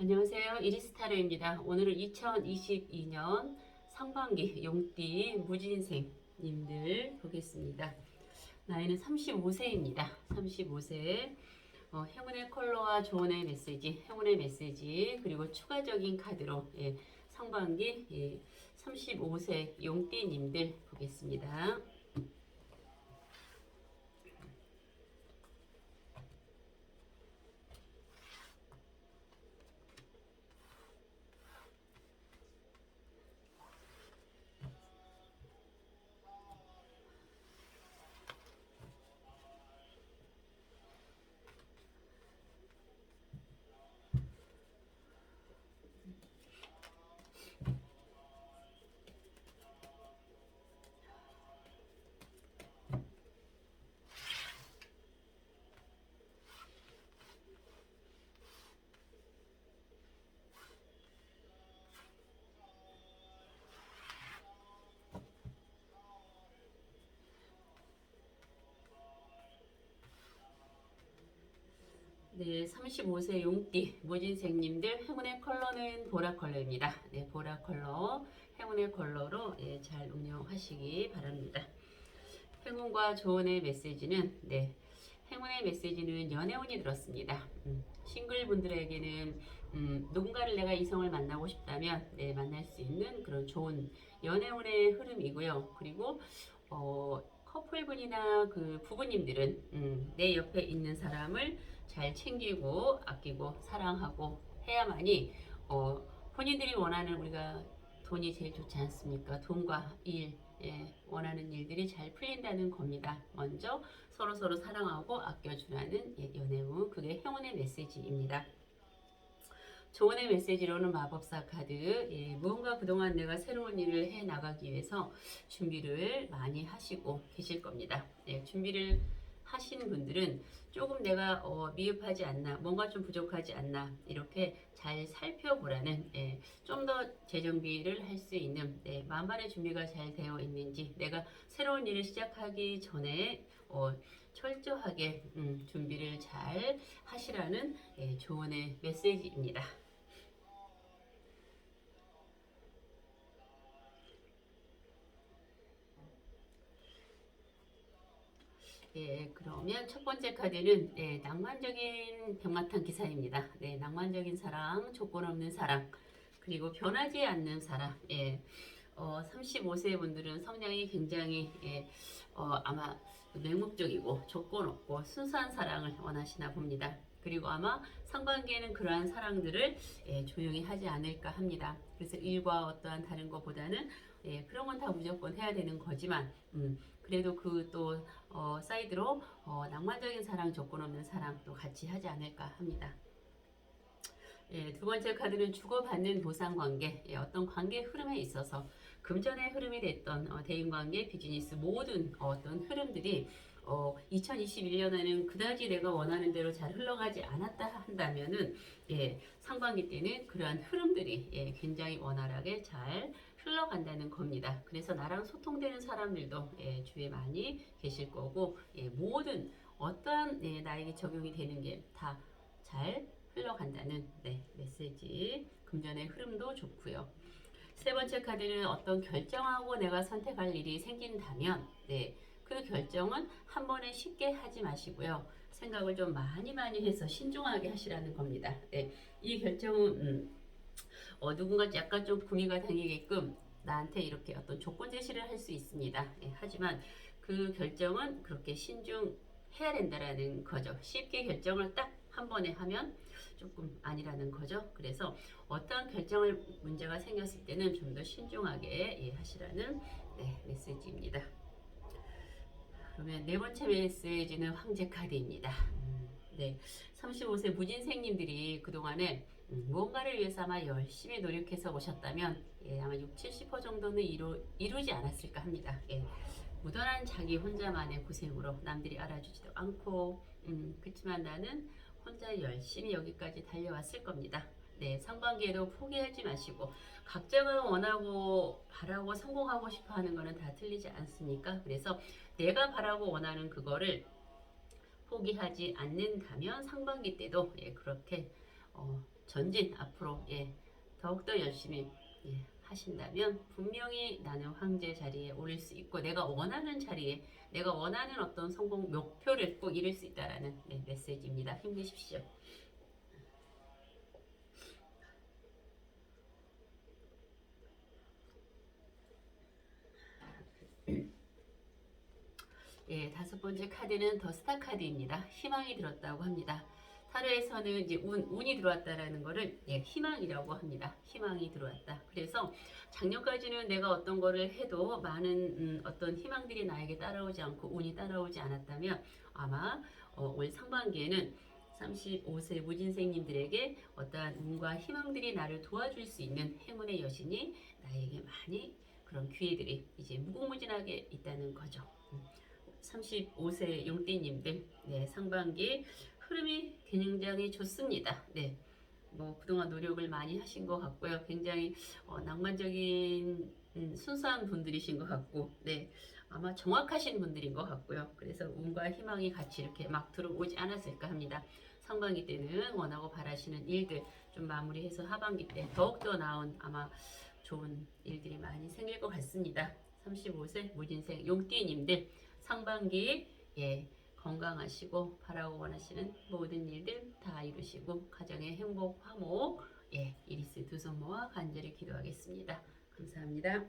안녕하세요. 이리스타르입니다. 오늘은 2022년 상반기 용띠 무진생님들 보겠습니다. 나이는 35세입니다. 35세. 어, 행운의 컬러와 조언의 메시지, 행운의 메시지, 그리고 추가적인 카드로 예, 상반기 예, 35세 용띠님들 보겠습니다. 네, 35세 용띠 무진생님들 행운의 컬러는 보라 컬러입니다. 네, 보라 컬러 행운의 컬러로 예, 잘 운영하시기 바랍니다. 행운과 조언의 메시지는 네, 행운의 메시지는 연애운이 들었습니다. 음, 싱글 분들에게는 음, 누군가를 내가 이성을 만나고 싶다면 네, 만날 수 있는 그런 좋은 연애운의 흐름이고요. 그리고 어, 커플분이나 그 부부님들은 음, 내 옆에 있는 사람을 잘 챙기고 아끼고 사랑하고 해야만이 어, 본인들이 원하는 우리가 돈이 제일 좋지 않습니까? 돈과 일, 예, 원하는 일들이 잘 풀린다는 겁니다. 먼저 서로 서로 사랑하고 아껴주라는 예, 연애운 그게 행운의 메시지입니다. 조언의 메시지로는 마법사 카드, 예, 무언가 그동안 내가 새로운 일을 해 나가기 위해서 준비를 많이 하시고 계실 겁니다. 예, 준비를 하신 분들은 조금 내가 어, 미흡하지 않나, 뭔가 좀 부족하지 않나 이렇게 잘 살펴보라는 예, 재정비를 할 수 있는 네, 만반의 준비가 잘 되어 있는지 내가 새로운 일을 시작하기 전에 어, 철저하게 음, 준비를 잘 하시라는 예, 조언의 메시지입니다. 예, 그러면 첫 번째 카드는 네, 낭만적인 병마탄 기사입니다. 네, 낭만적인 사랑, 조건 없는 사랑, 그리고 변하지 않는 사랑. 예, 어, 35세 분들은 성향이 굉장히 예, 어, 아마 맹목적이고 조건 없고 순수한 사랑을 원하시나 봅니다. 그리고 아마 상반기에는 그러한 사랑들을 예, 조용히 하지 않을까 합니다. 그래서 일과 어떠한 다른 것보다는 예, 그런 건 다 무조건 해야 되는 거지만 음, 그래도 그또 어, 사이드로 어, 낭만적인 사랑, 조건 없는 사랑 또 같이 하지 않을까 합니다. 예, 두 번째 카드는 주고받는 보상 관계, 예, 어떤 관계 흐름에 있어서 금전의 흐름이 됐던 어, 대인 관계, 비즈니스 모든 어떤 흐름들이 어, 2021년에는 그다지 내가 원하는 대로 잘 흘러가지 않았다 한다면은 예, 상반기 때는 그러한 흐름들이 예, 굉장히 원활하게 잘 흘러간다는 겁니다. 그래서 나랑 소통되는 사람들도 예, 주위에 많이 계실 거고 예, 모든 어떠한 예, 나에게 적용이 되는 게 다 잘 흘러간다는 네, 메시지. 금전의 흐름도 좋고요. 세 번째 카드는 어떤 결정하고 내가 선택할 일이 생긴다면 네, 그 결정은 한 번에 쉽게 하지 마시고요. 생각을 좀 많이 많이 해서 신중하게 하시라는 겁니다. 네, 이 결정은 음, 어, 누군가 약간 좀 구미가 당기게끔 나한테 이렇게 어떤 조건 제시를 할 수 있습니다. 예, 하지만 그 결정은 그렇게 신중해야 된다라는 거죠. 쉽게 결정을 딱 한 번에 하면 조금 아니라는 거죠. 그래서 어떠한 결정을 문제가 생겼을 때는 좀 더 신중하게 예, 하시라는 네, 메시지입니다. 그러면 네 번째 메시지는 황제 카드입니다. 음, 네, 35세 무진생님들이 그동안에 음, 무언가를 위해서 아마 열심히 노력해서 오셨다면 예, 아마 6, 70% 정도는 이루, 이루지 않았을까 합니다. 예, 무던한 자기 혼자만의 고생으로 남들이 알아주지도 않고 음, 그렇지만 나는 혼자 열심히 여기까지 달려왔을 겁니다. 네, 상반기에도 포기하지 마시고 각자가 원하고 바라고 성공하고 싶어 하는 거는 다 틀리지 않습니까? 그래서 내가 바라고 원하는 그거를 포기하지 않는다면 상반기 때도 예, 그렇게 어, 전진 앞으로 예, 더욱더 열심히 예, 하신다면 분명히 나는 황제 자리에 오를 수 있고 내가 원하는 자리에 내가 원하는 어떤 성공 목표를 꼭 이룰 수 있다라는 네, 메시지입니다. 힘내십시오. 예, 다섯 번째 카드는 더 스타 카드입니다. 희망이 들었다고 합니다. 타로에서는 이제 운, 운이 들어왔다라는 거를 예, 희망이라고 합니다. 희망이 들어왔다. 그래서 작년까지는 내가 어떤 거를 해도 많은 음, 어떤 희망들이 나에게 따라오지 않고 운이 따라오지 않았다면 아마 어, 올 상반기에는 35세 무진생님들에게 어떠한 운과 희망들이 나를 도와줄 수 있는 행운의 여신이 나에게 많이 그런 기회들이 이제 무궁무진하게 있다는 거죠. 음, 35세 용띠님들 네, 상반기 흐름이 굉장히 좋습니다. 네. 뭐 그동안 노력을 많이 하신 것 같고요. 굉장히 어, 낭만적인 음, 순수한 분들이신 것 같고, 네 아마 정확하신 분들인 것 같고요. 그래서 운과 희망이 같이 이렇게 막 들어오지 않았을까 합니다. 상반기 때는 원하고 바라시는 일들 좀 마무리해서 하반기 때 더욱더 나은 아마 좋은 일들이 많이 생길 것 같습니다. 35세 무진생 용띠님들 상반기 예 건강하시고 바라고 원하시는 모든 일들 다 이루시고 가정의 행복 화목 예 이리스 두 손 모아 간절히 기도하겠습니다. 감사합니다.